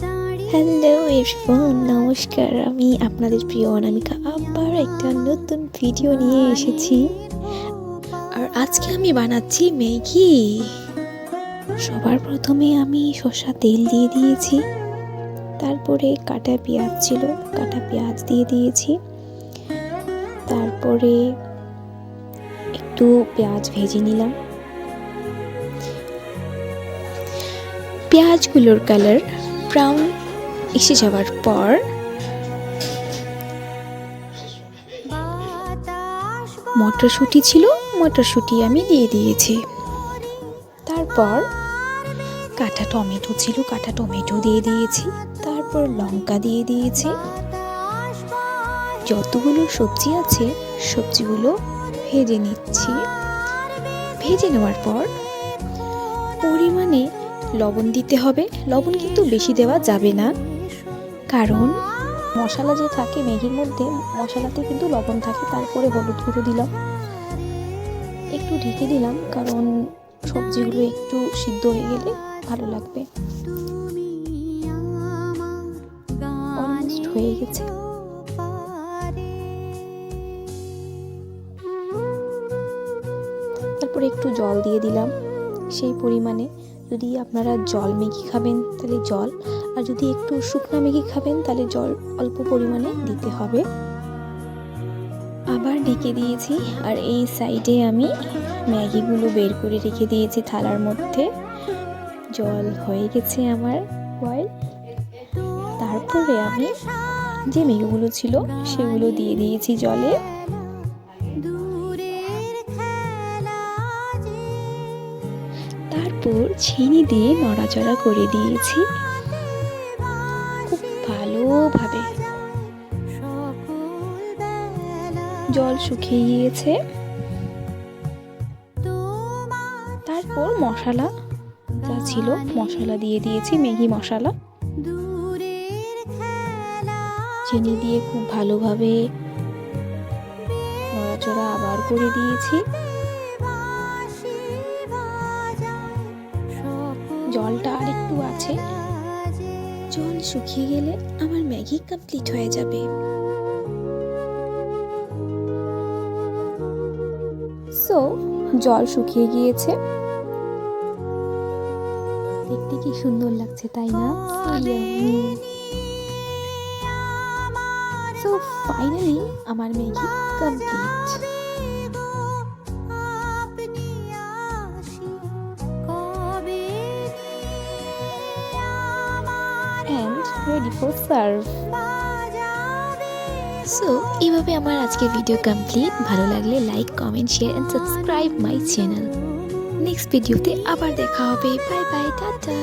Hello everyone নমস্কার। আমি আপনাদের প্রিয় অনামিকা। আবার একটা নতুন ভিডিও নিয়ে এসেছি। আর আজকে আমি বানাচ্ছি ম্যাগি। সবার প্রথমে আমি শসা তেল দিয়ে দিয়েছি। তারপরে কাটা পেঁয়াজ ছিল, কাটা পেঁয়াজ দিয়ে দিয়েছি। তারপরে একটু পেঁয়াজ ভেজে নিলাম। পেঁয়াজগুলোর কালার ব্রাউন এসে যাওয়ার পর মটরশুঁটি ছিল, মটরশুঁটি আমি দিয়ে দিয়েছি। তারপর কাটা টমেটো ছিল, কাটা টমেটো দিয়ে দিয়েছি। তারপর লঙ্কা দিয়ে দিয়েছি। যতগুলো সবজি আছে, সবজিগুলো ভেজে নিচ্ছি। ভেজে নেওয়ার পর পরিমাণে লবণ দিতে হবে। লবণ কিন্তু বেশি দেওয়া যাবে না। কারণ মশলা যে থাকে ম্যাগির মধ্যে, মশলাতে কিন্তু লবণ থাকে, তারপরে হলুদ গুঁড়ো দিলাম। একটু ঢেকে দিলাম, কারণ সবজিগুলো একটু সিদ্ধ হয়ে গেলে ভালো লাগবে। হয়ে গেছে। তারপরে একটু জল দিয়ে দিলাম সেই পরিমাণে। যদি আপনারা জল ম্যাগি খাবেন, তাহলে জল। আর যদি একটু শুকনো ম্যাগি খাবেন, তাহলে জল অল্প পরিমাণে দিতে হবে। আবার ঢেকে দিয়েছি, আর এই সাইডে আমি ম্যাগিগুলো বের করে রেখে দিয়েছি থালার মধ্যে। জল হয়ে গেছে আমার বয়েল তারপরে আমি যে ম্যাগিগুলো ছিল, সেগুলো দিয়ে দিয়েছি জলে। তারপর চিনি দিয়ে নড়াচড়া করে দিয়েছি। খুব ভালোভাবে। জল শুকিয়ে গিয়েছে। তারপর মশলা। যা ছিল মশলা দিয়ে দিয়েছি, ম্যাগি মশলা। চিনি দিয়ে খুব ভালোভাবে নড়াচড়া আবার করে দিয়েছি। জলটা আর একটু আছে। জল শুকিয়ে গেলে আমার ম্যাগি কমপ্লিট হয়ে যাবে। সো জল শুকিয়ে গিয়েছে। দেখতে কি সুন্দর লাগছে, তাই না? সো ফাইনালি আমার Maggi complete ready for serve so এইভাবে আমার আজকের ভিডিও কমপ্লিট ভালো লাগলে like comment share and subscribe my channel next ভিডিওতে আবার দেখা হবে। Bye bye tata.